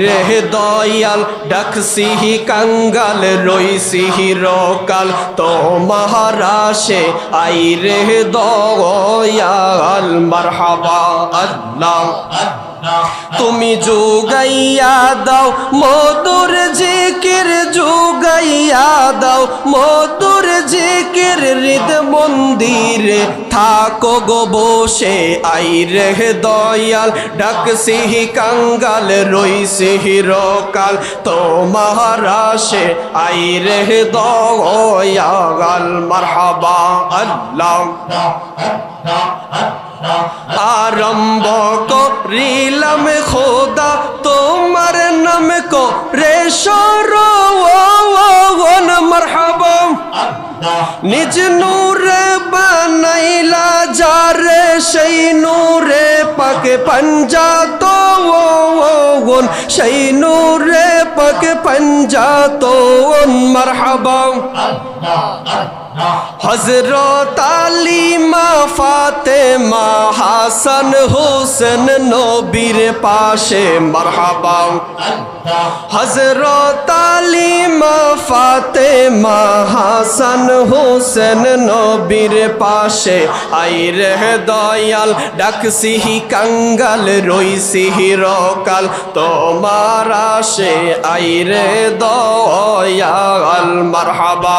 রে দয়াল ডাকসিহি কাঙ্গাল রইসিহি রকাল। তো মহারাশে আই রে দয়াল, মারহাবা আল্লাহ। তুমি যোগাইয়া দাও মধুর জিকির যুগাইয়া দাও মধুর জিকির হৃদ মন্দিরে থাকো গো বসে, আই রে দয়াল, ডাক সিহি কাঙ্গাল, রই সিহি রকাল। তো মহারাশে আই রে দয়াল, মারহাবা আল্লাহ। আরম্ভ করিলাম খোদা, তোমার নাম কো রে সরওয়ান নিজ নূরে বানাইলা যারে সেই নূরে পাকে পঞ্জা তো সেই নূরে পাকে পঞ্জা তো মারহাবা হজরত আলিমা ফাতেমা হাসান হোসেন নবীর পাশে মারহাবা। হজরত আলিমা ফাতেমা হাসান হোসেন নবীর পাশে আই রে দয়াল, ডাক সিহি কাঙ্গাল, রই সিহি রকাল, তোমার আসে আই রে দয়াল, মারহাবা।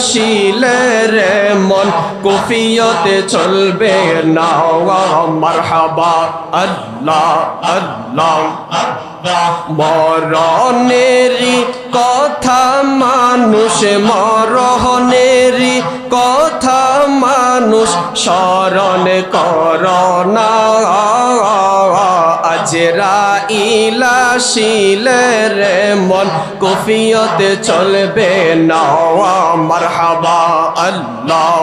শিলের মন, কুফিয়তে চলবে না। মারহাবা, আল্লাহ আল্লাহ। মরণেরই কথা মানুষ, মরণেরই কথা মানুষ, স্মরণ কর না। আজরা ইলা শিলের মন, কফিয়তে চলবে না মারহাবা আল্লাহ।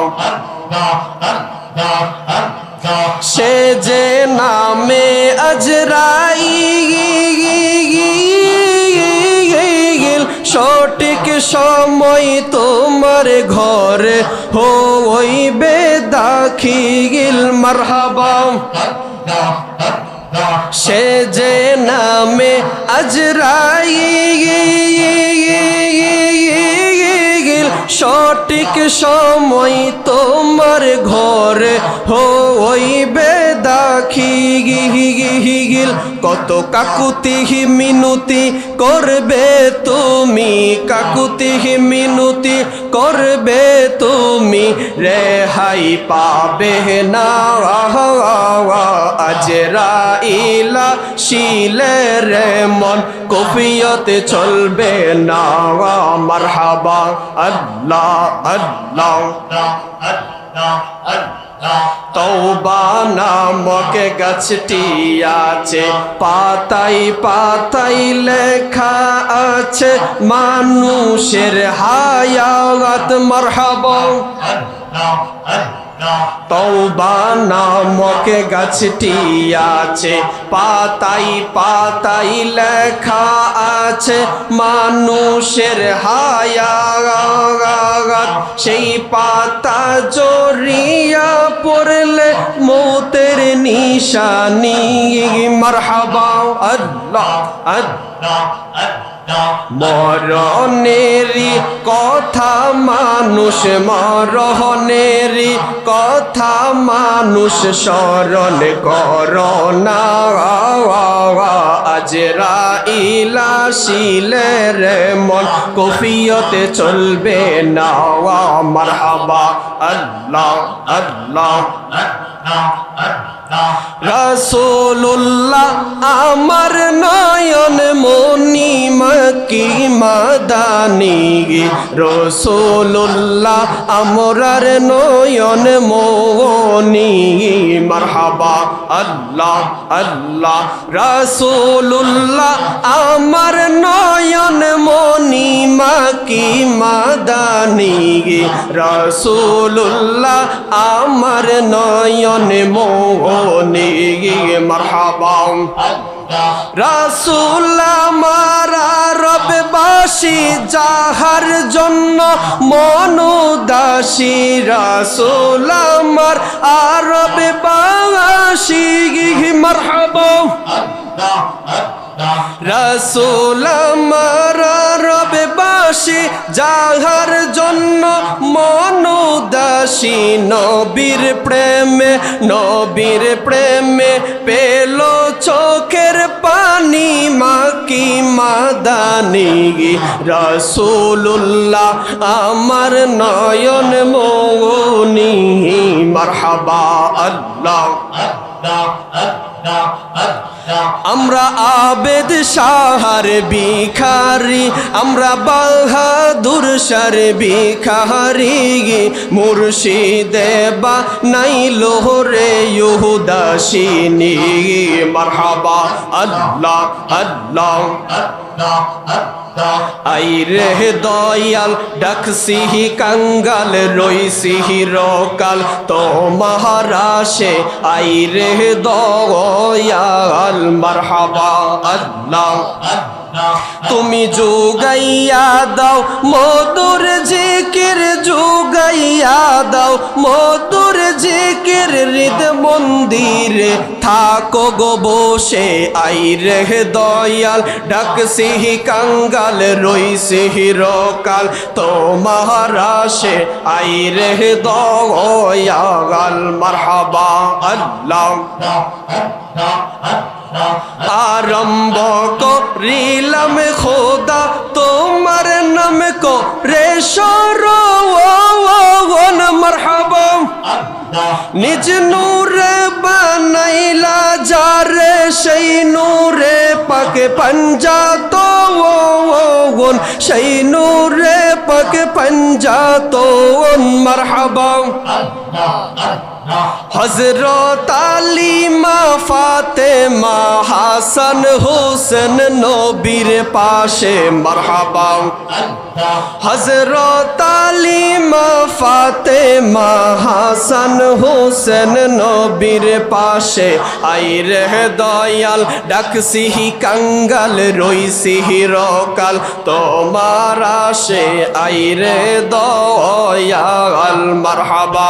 সে যে নামে আজরাই সঠিক সময় তোমার ঘরে হইবে দাখিল, মারহাবা। সে যে নামে আজরাই সঠিক সময় তোমার ঘরে হইবে দাখি গিল কত কাকুতি মিনুতি করবে তুমি কাকুতি মিনুতি, করবে তুমি রেহাই পাবে। না আজরা ইলা শিলের মন, কফিয়তে চলবে। না মারহাবা আল্লাহ আল্লাহ। তৌবা নামক গাছটি আছে পাতাই পাতাই লেখা আছে, মানুষের হায়াত, মারহাবা। তৌবা নামক গাছটি আছে পাতাই পাতাই লেখা আছে, মানুষের হায়াত সেই পাতা জড়িয়া পড়লে মৌতের নিশানি। মারহাবা আল্লাহ আল্লাহ মরণেরই কথা, মানুষ মরণেরই কথা, মানুষ স্মরণ কর না। আজরা ইলা শিলের মন, কফিয়তে চলবে না। মারহাবা আল্লাহ আল্লাহ রসুল্লাহ আমার নয়ন মনি মকি মাদানি। রসুল্লাহ আমরার নয়ন মনি। মারহাবা আল্লাহ আল্লাহ। রসুল্লাহ আমার নয়ন মনি মকি মাদানি রসুল্লাহ আমার নয়ন মনি মারহাবা। রাসুল মারা রববাসী যাহার জন্য মনুদাসী রাসুল আমার আরব বাসী মারহাবা। রাসুল আমার রববাসী যাহার জন্য মনুদাসী নবীর প্রেমে নবীর প্রেমে পেল চোখের পানি মাকি মাদানি রসুল্লাহ আমার নয়ন মৌনি মারহাবা আল্লাহ। আমরা আবেদ সাহার বিখারি আমরা বাহাদুর সার বিখারি মুর্শিদে বা নাই লোহরে ইহুদাসিনী মারহাবা, আল্লাহ আল্লাহ আল্লাহ। আই রে দয়াল ডাকসিহি কাঙ্গাল রইসিহি রকাল। তো মহারাশে আই রে দয়াল মারহাবা আল্লাহ। তুমি যোগাইয়া দাও মধু দাও মধুর জিকির হৃদ মন্দিরে। থাকো গো বসে, আই রে দয়াল, ডাক সিহি কাঙ্গাল, রই সিহি রকাল। তো মহারাশে আই রে দয়াল, মারহাবা আল্লাহ। আরম্ভ করিলাম খোদা, তোমার নাম কো রে নিজ নূরে বানাইলা, যারে সেই নূরে পাকে পাঞ্জা তো সেই নূরে পাকে পাঞ্জা তো মারহাবা। হজরত আলিমা ফাতেমা হাসান হোসেন নবীর পাশে মারহাবা। হজরত আলিমা ফাতেমা হাসান হোসেন নবীর পাশে আই রে দয়াল, ডাক সিহি কাঙ্গাল, রই রকাল, তোমার আসে আই রে দয়াল, মারহাবা।